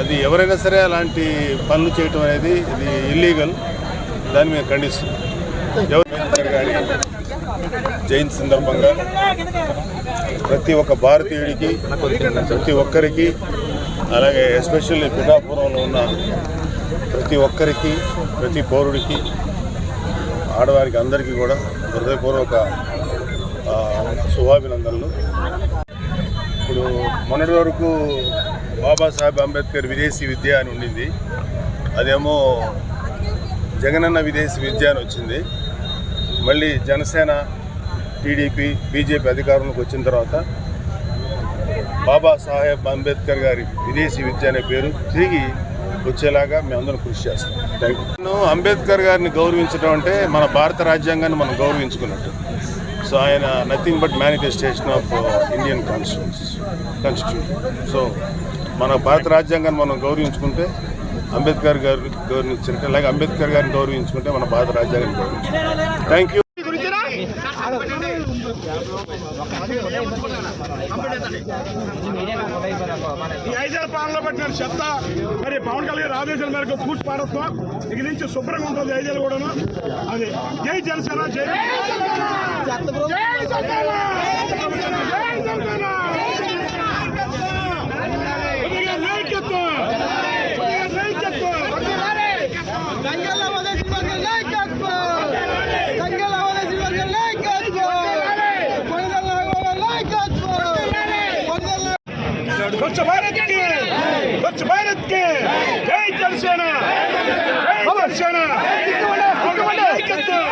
అది ఎవరైనా సరే అలాంటి పనులు చేయటం అనేది ఇది ఇల్లీగల్ దాన్ని మేము ఖండిస్తున్నాం. ఎవరు గారి సందర్భంగా ప్రతి ఒక్క భారతీయుడికి ప్రతి ఒక్కరికి అలాగే ఎస్పెషల్లీ పిఠాపురంలో ఉన్న ప్రతి ఒక్కరికి ప్రతి పౌరుడికి ఆడవారికి అందరికీ కూడా హృదయపూర్వక శుభాభినందనలు. ఇప్పుడు మొన్నటి వరకు బాబాసాహెబ్ అంబేద్కర్ విదేశీ విద్య అని ఉండింది. అదేమో జగనన్న విదేశీ విద్య అని వచ్చింది. మళ్ళీ జనసేన టీడీపీ బీజేపీ అధికారంలోకి వచ్చిన తర్వాత బాబాసాహెబ్ అంబేద్కర్ గారి విదేశీ విద్య అనే పేరు తిరిగి వచ్చేలాగా మేమందరం కృషి చేస్తాం. థ్యాంక్ యూ అంబేద్కర్ గారిని గౌరవించడం అంటే మన భారత రాజ్యాంగాన్ని మనం గౌరవించుకున్నట్టు. సో ఆయన nothing but manifestation of Indian constitutions constitution so మన భారత రాజ్యాంగాన్ని మనం గౌరవించుకుంటే అంబేద్కర్ గారిని గౌరవించినట్టు అలాగే అంబేద్కర్ గారిని గౌరవించుకుంటే మన భారత రాజ్యాంగాన్ని గౌరవించుకుంటాం. థ్యాంక్ యూ ఈ పాలనలో పట్టిన చెత్త మరి పవన్ కళ్యాణ్ ఆదేశాల మేరకు పూర్తి పాడత్వం ఇక నుంచి శుభ్రంగా ఉంటుంది ఐదేళ్ళు కూడా అది జై జనసేన జై జై జనసేన! జై జనసేన! కొద్దిగా నాయకత్వం! కొద్దిగా నాయకత్వం! దంగల వదసి వర్గ నాయకత్వం దంగల వదసి వర్గ నాయకత్వం కొనదల నాయకత్వం కొనదల స్వచ్ఛ భారత్కి! స్వచ్ఛ భారత్కి! జై జనసేన! జై జనసేన! నాయకత్వం!